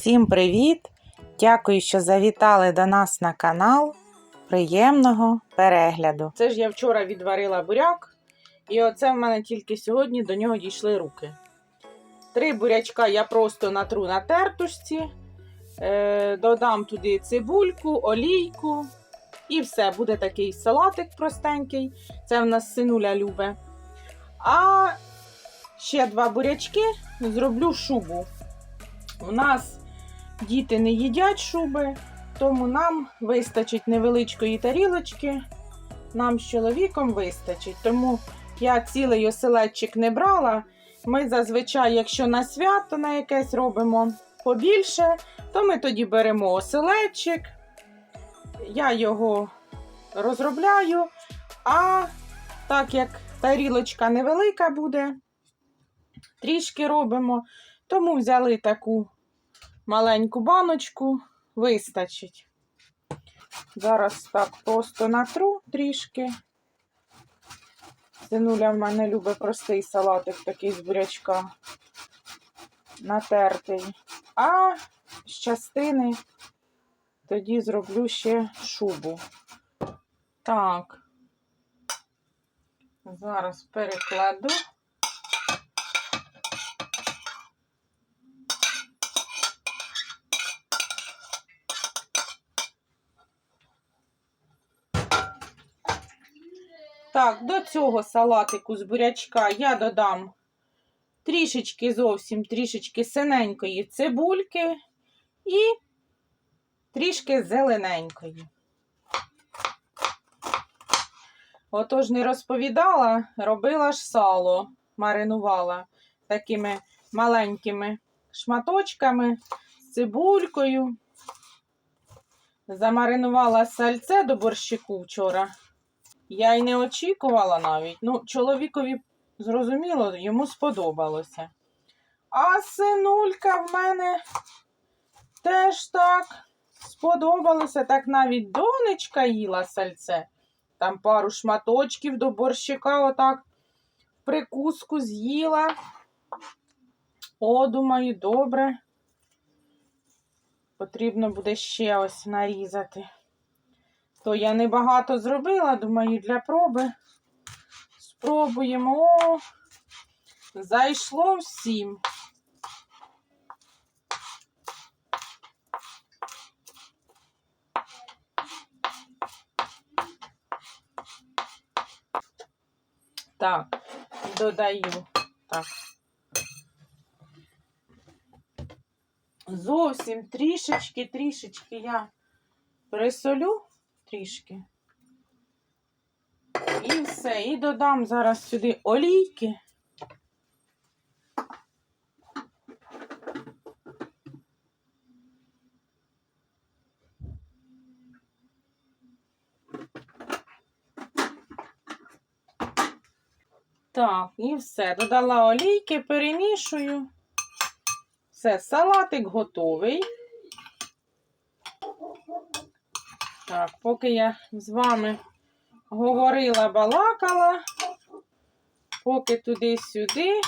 Всім привіт! Дякую, що завітали до нас на канал. Приємного перегляду! Це ж я вчора відварила буряк, і оце в мене тільки сьогодні до нього дійшли руки. Три бурячка я просто натру на тертушці, е, додам туди цибульку, олійку і все, буде такий салатик простенький. Це в нас синуля любе. А ще два бурячки зроблю шубу. У нас діти не їдять шуби, тому нам вистачить невеличкої тарілочки. Нам з чоловіком вистачить. Тому я цілий оселедчик не брала. Ми зазвичай, якщо на свято на якесь робимо побільше, то ми тоді беремо оселедчик. Я його розробляю. А так як тарілочка невелика буде, трішки робимо. Тому взяли таку маленьку баночку, вистачить. Зараз так просто натру трішки. Синуля в мене любить простий салатик такий з бурячка натертий. А з частини тоді зроблю ще шубу. Так, зараз перекладу. Так, до цього салатику з бурячка я додам трішечки зовсім трішечки синенької цибульки і трішки зелененької. Отож, не розповідала, робила ж сало, маринувала такими маленькими шматочками з цибулькою. Замаринувала сальце до борщику вчора. Я й не очікувала навіть. Ну, чоловікові, зрозуміло, йому сподобалося. А синулька в мене теж так сподобалося. Так навіть донечка їла сальце. Там пару шматочків до борщика, отак прикуску з'їла. О, думаю, добре. Потрібно буде ще ось нарізати. То я небагато зробила, думаю, для проби. Спробуємо. О, зайшло всім. Так, додаю. Так. Зовсім трішечки, трішечки я присолю трішки. І все. І додам зараз сюди олійки. Так, і все. Додала олійки, перемішую. Все, салатик готовий. Так, поки я з вами говорила, балакала, поки туди-сюди.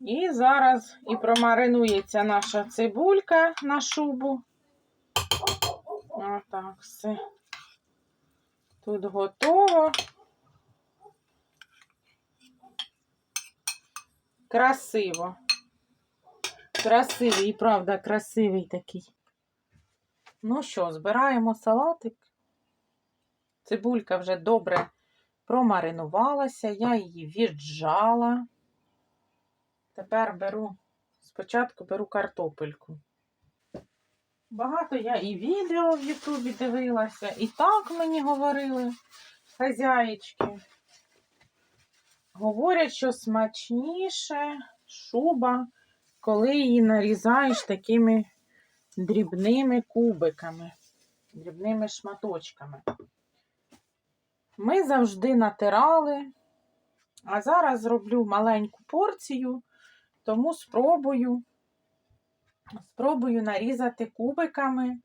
І зараз і промаринується наша цибулька на шубу. Отак, все. Тут готово. Красиво. Красивий, правда, красивий такий. Ну що, збираємо салатик. Цибулька вже добре промаринувалася, я її віджала. Тепер беру, спочатку беру картопельку. Багато я і відео в Ютубі дивилася, і так мені говорили хазяїчки. Говорять, що смачніше шуба коли її нарізаєш такими дрібними кубиками, дрібними шматочками. Ми завжди натирали, а зараз зроблю маленьку порцію, тому спробую, спробую нарізати кубиками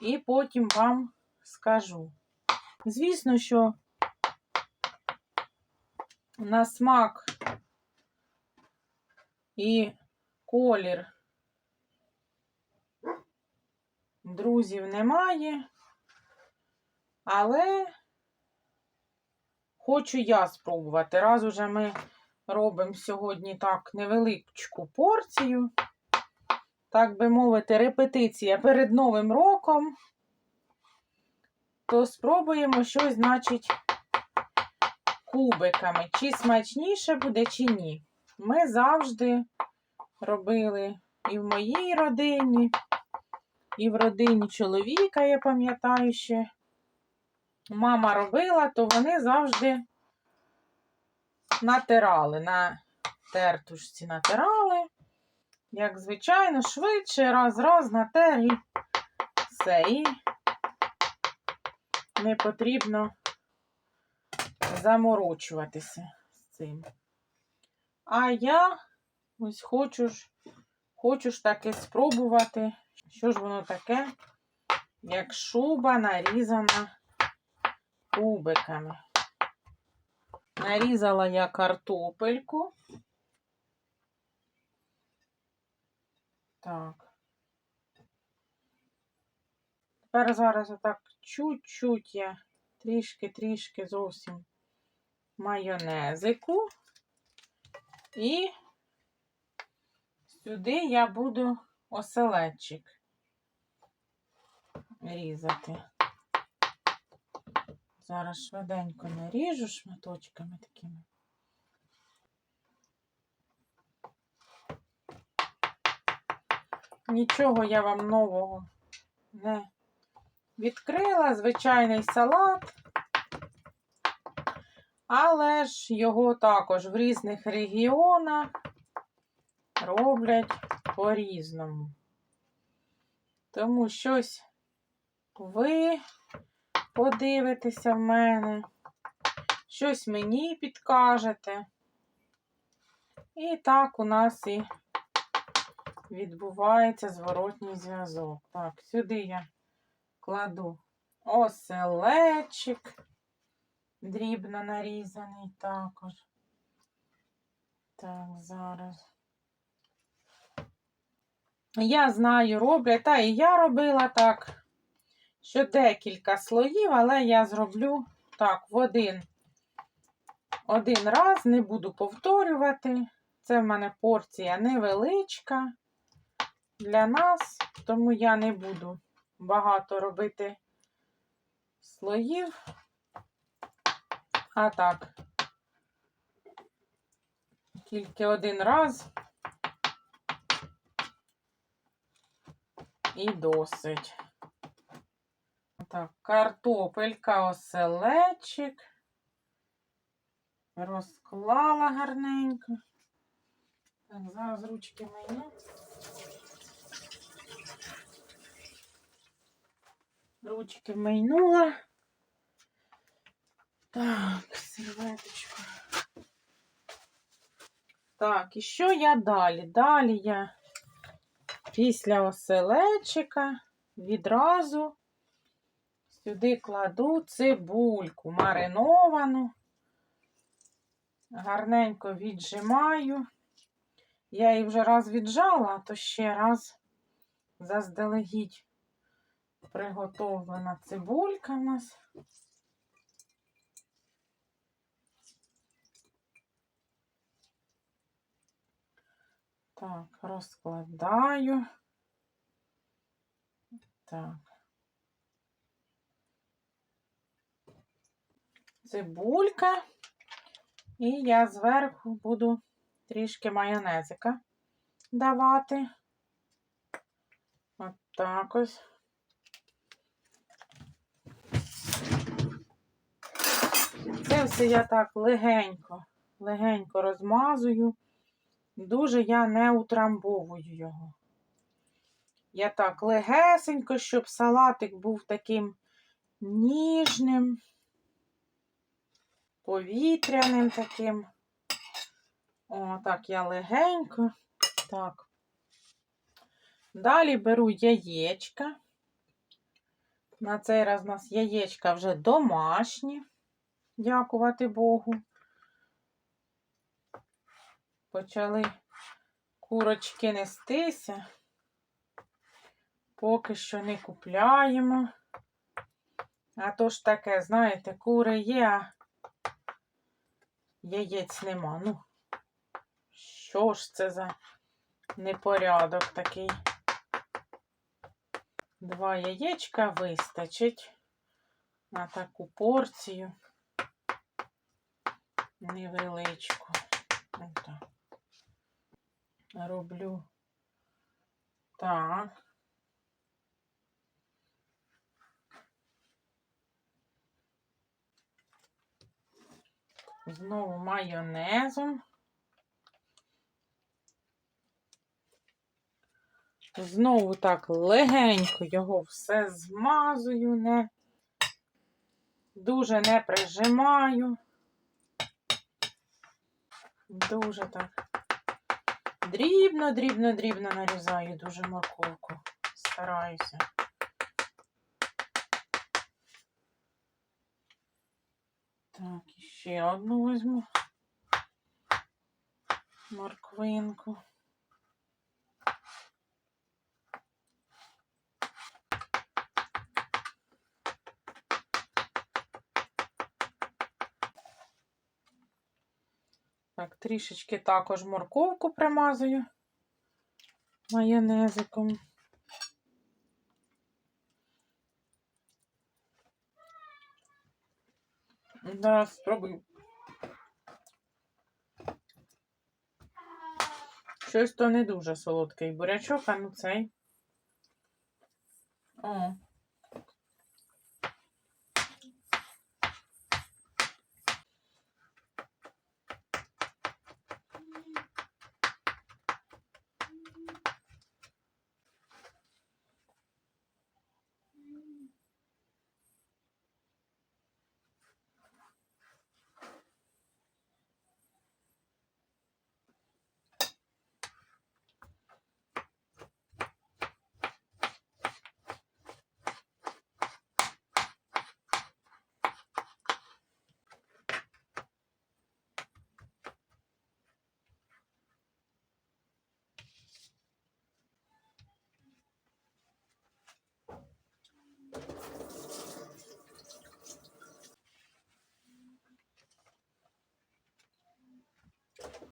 і потім вам скажу. Звісно, що на смак І колір друзів немає, але хочу я спробувати. Раз уже ми робимо сьогодні так невеличку порцію, так би мовити, репетиція перед Новим роком, то спробуємо щось, значить, кубиками. Чи смачніше буде, чи ні. Ми завжди робили і в моїй родині, і в родині чоловіка, я пам'ятаю ще. Мама робила, то вони завжди натирали на тертушці натирали. Як звичайно, швидше, раз-раз натер і все. І не потрібно заморочуватися з цим. А я ось хочу ж, хочу ж таки спробувати, що ж воно таке, як шуба нарізана кубиками. Нарізала я картопельку. Так. Тепер зараз отак чуть-чуть я трішки-трішки зовсім майонезику. І сюди я буду оселедчик різати. Зараз швиденько наріжу шматочками такими. Нічого я вам нового не відкрила. Звичайний салат. Але ж його також в різних регіонах роблять по-різному. Тому щось ви подивитеся в мене, щось мені підкажете. І так у нас і відбувається зворотній зв'язок. Так, сюди я кладу оселечик, дрібно нарізаний також. Так, зараз. Я знаю, роблять, та і я робила так, що декілька слоїв, але я зроблю так, в один, один раз, не буду повторювати. Це в мене порція невеличка для нас, тому я не буду багато робити слоїв. А так, тільки один раз і досить. Так, картопелька, оселечик. Розклала гарненько. Так, зараз ручки мої. Ручки вмийнула. Так, серветочку. Так, і що я далі? Далі я після оселечика відразу сюди кладу цибульку мариновану, гарненько віджимаю. Я її вже раз віджала, то ще раз заздалегідь приготовлена цибулька в нас. Так, розкладаю. Так. Цибулька. І я зверху буду трішки майонезика давати. От так ось. Це все я так легенько, легенько розмазую. Дуже я не утрамбовую його. Я так легесенько, щоб салатик був таким ніжним, повітряним таким. О, так я легенько. Так. Далі беру яєчка. На цей раз у нас яєчка вже домашні, дякувати Богу. Почали курочки нестися. Поки що не купляємо. А то ж таке, знаєте, кури є, а яєць нема. Ну, що ж це за непорядок такий? Два яєчка вистачить на таку порцію невеличку. Отак. Роблю так. Знову майонезом. Знову так легенько його все змазую, не дуже не прижимаю. Дуже так. Дрібно, дрібно, дрібно нарізаю дуже морковку. Стараюся. Так, ще одну візьму. Морквинку. Так, трішечки також морковку примазую майонезиком. Зараз спробую. Щось то не дуже солодкий бурячок, а ну цей. О.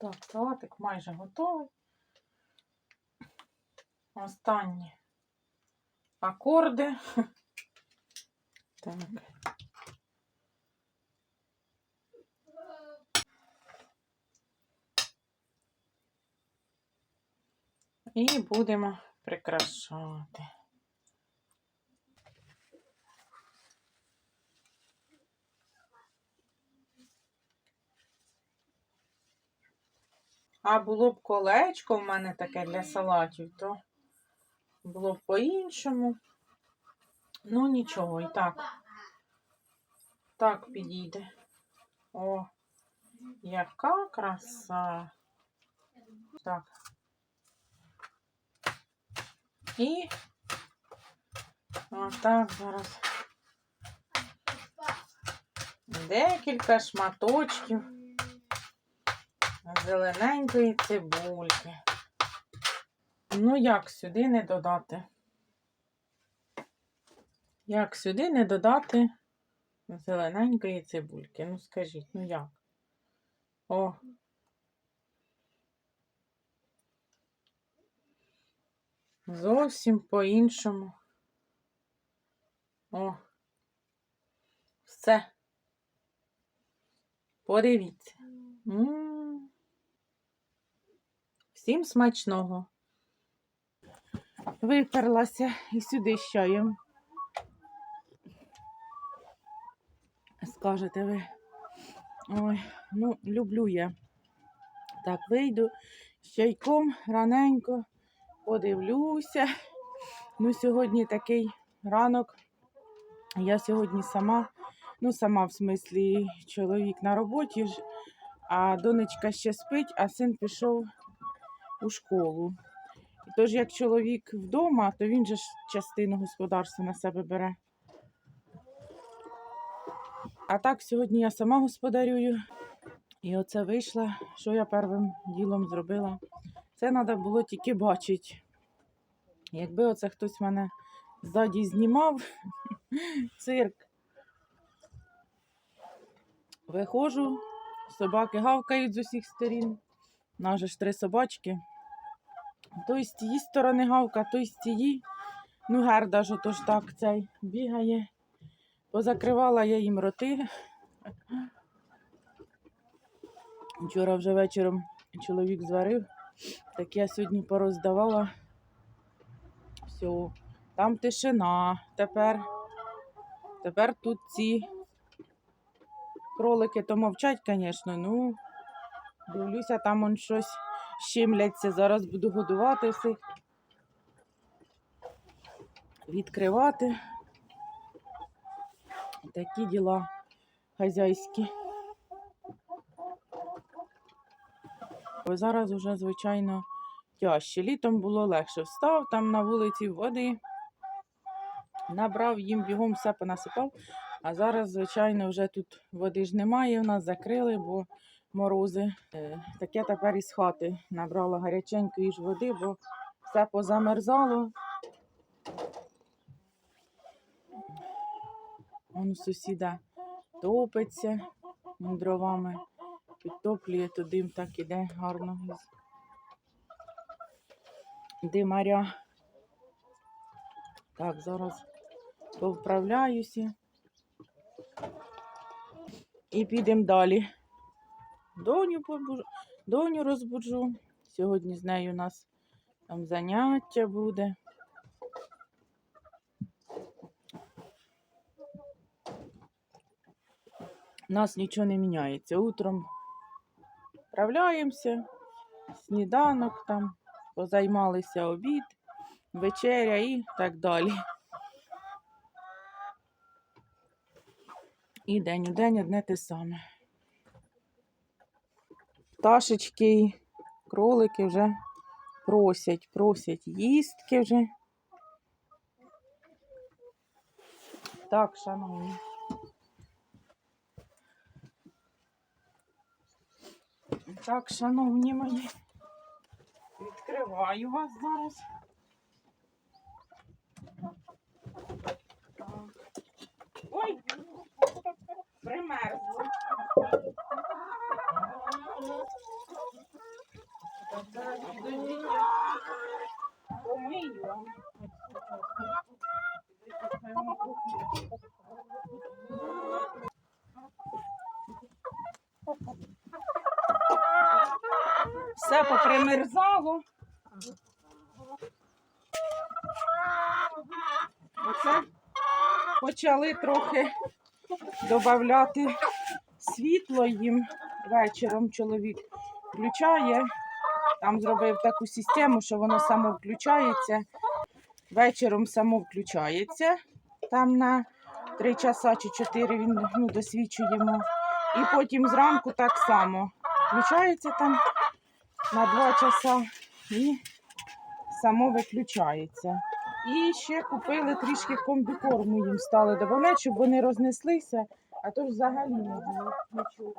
Так, салатик майже готовий. Останні акорди. Так. І будемо прикрашати. А було б колечко в мене таке для салатів, то було б по-іншому. Ну, нічого, і так. Так підійде. О, яка краса. Так. І отак зараз. Декілька шматочків зелененької цибульки. Ну, як сюди не додати? Як сюди не додати зелененької цибульки? Ну, скажіть, ну як? О. Зовсім по-іншому. О. Все. Подивіться. Всім смачного. Виперлася і сюди з чаєм. Скажете ви. Ой, ну, люблю я. Так, вийду з чайком раненько, подивлюся. Ну, сьогодні такий ранок. Я сьогодні сама, ну, сама в смислі, чоловік на роботі, а донечка ще спить, а син пішов у школу. Тож, як чоловік вдома, то він же ж частину господарства на себе бере. А так, сьогодні я сама господарюю. І оце вийшла, що я первим ділом зробила. Це треба було тільки бачити. Якби оце хтось мене ззаді знімав, цирк. Виходжу, собаки гавкають з усіх сторін. У нас же ж три собачки. Той з тієї сторони гавка, той з тієї. Ну, герда ж отож так цей бігає. Позакривала я їм роти. Вчора вже вечором чоловік зварив, так я сьогодні пороздавала. Все, там тишина. Тепер, тепер тут ці кролики то мовчать, звісно. Ну, дивлюся, там он щось щемляться. Зараз буду годувати всіх. Відкривати. Такі діла хазяйські. Бо зараз уже, звичайно, тяжче. Літом було легше. Встав там на вулиці води, набрав їм бігом все понасипав. А зараз, звичайно, вже тут води ж немає, у нас закрили, бо морози. Е, Так я тепер із хати набрала гаряченької ж води, бо все позамерзало. Он у сусіда топиться дровами, підтоплює, то дим так іде гарно. Димаря. Так, зараз повправляюся. І підемо далі. Доню побуджу, доню розбуджу. Сьогодні з нею у нас там заняття буде. У нас нічого не міняється. Утром вправляємося, сніданок там, позаймалися обід, вечеря і так далі. І день у день одне те саме. Пташечки кролики вже просять, просять їстки вже. Так, шановні. Так, шановні мої, відкриваю вас зараз. Ой, примерзло. Помию. Все попримерзало. Оце почали трохи додати світло їм. Вечором чоловік включає. Там зробив таку систему, що воно само включається. Вечором само включається. Там на 3 часа чи 4 він ну, досвідчуємо. І потім зранку так само включається там на 2 часа і само виключається. І ще купили трішки комбікорму їм стали додавати, щоб вони рознеслися, а то ж взагалі нічого.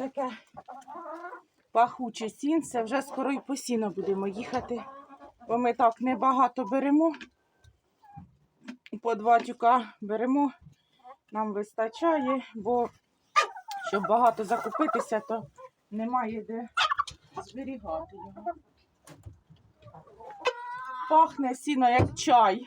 Таке пахуче сінце. Вже скоро й по сіно будемо їхати, бо ми так небагато беремо. По два тюка беремо, нам вистачає, бо щоб багато закупитися, то немає де зберігати його. Пахне сіно як чай.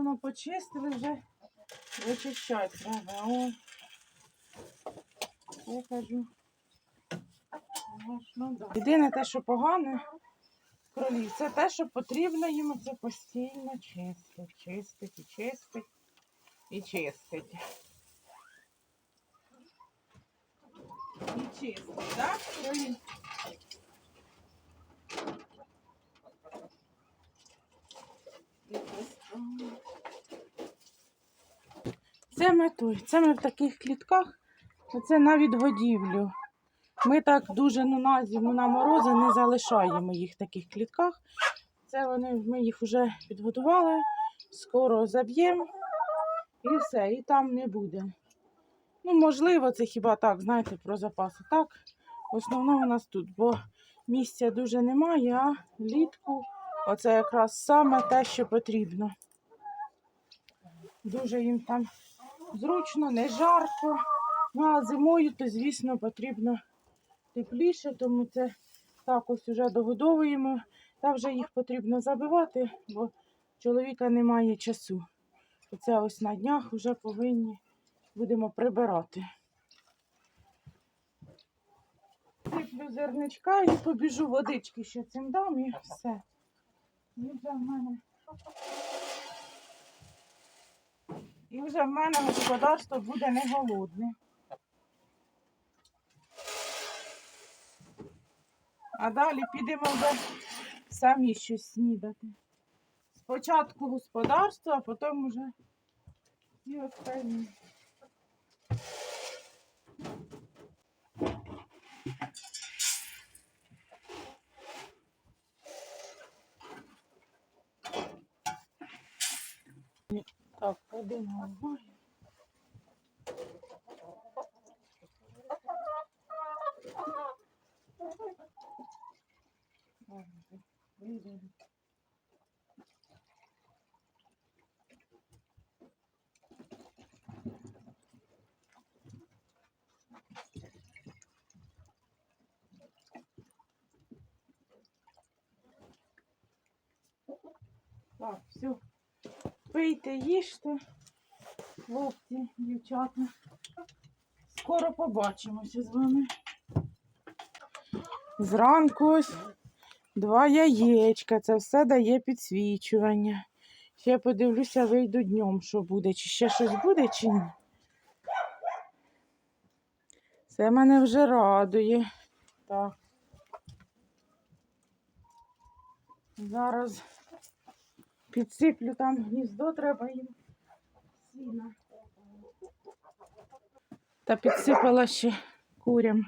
Недавно почистили вже вичищати треба. О. Я кажу. Ну, да. Єдине те, що погане кролі, це те, що потрібно їм це постійно чистити. Чистить і чистить і чистить. І чистить, так? Кролі? І ось, Це ми. Це ми в таких клітках. Оце на відгодівлю. Ми так дуже ну, на зиму на морози не залишаємо їх в таких клітках. Це вони, ми їх вже підготували, скоро заб'ємо і все, і там не буде. Ну, можливо, це хіба так, знаєте, про запаси. Так, в у нас тут, бо місця дуже немає, а влітку оце якраз саме те, що потрібно. Дуже їм там зручно, не жарко. Ну, а зимою, то, звісно, потрібно тепліше, тому це так ось уже догодовуємо. Та вже їх потрібно забивати, бо чоловіка немає часу. Оце ось на днях вже повинні будемо прибирати. Сиплю зерничка і побіжу водички ще цим дам і все. І вже в мене. І вже в мене господарство буде не голодне. А далі підемо вже самі щось снідати. Спочатку господарство, а потім вже і останні. Так, один головою. Ладно, вийду. Так, все. Пийте, їжте, хлопці, дівчата. Скоро побачимося з вами. Зранку ось два яєчка. Це все дає підсвічування. Ще подивлюся, вийду днем, що буде. Чи ще щось буде, чи ні. Це мене вже радує. Так. Зараз підсиплю там гніздо, треба їм сіна. Та підсипала ще курям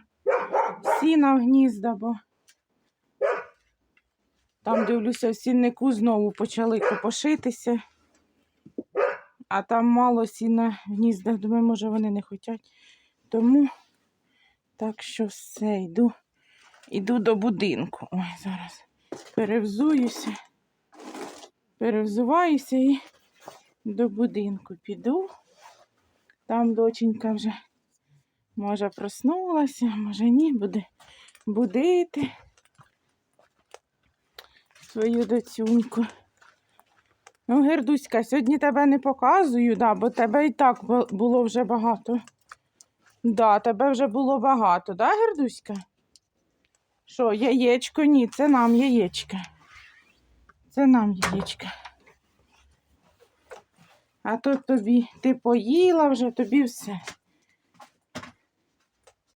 сіна в гнізда, бо там, дивлюся, в сіннику знову почали копошитися, а там мало сіна в гніздах. Думаю, може вони не хочуть. Тому так що все, йду, йду до будинку. Ой, зараз перевзуюся, перевзуваюся і до будинку піду. Там доченька вже може проснулася, може ні, буде будити свою доцюньку. Ну, Гердуська, сьогодні тебе не показую, да, бо тебе і так було вже багато. Да, тебе вже було багато, да, Гердуська? Що, яєчко? Ні, це нам яєчка. Це нам яєчка. А то тобі ти поїла вже, тобі все.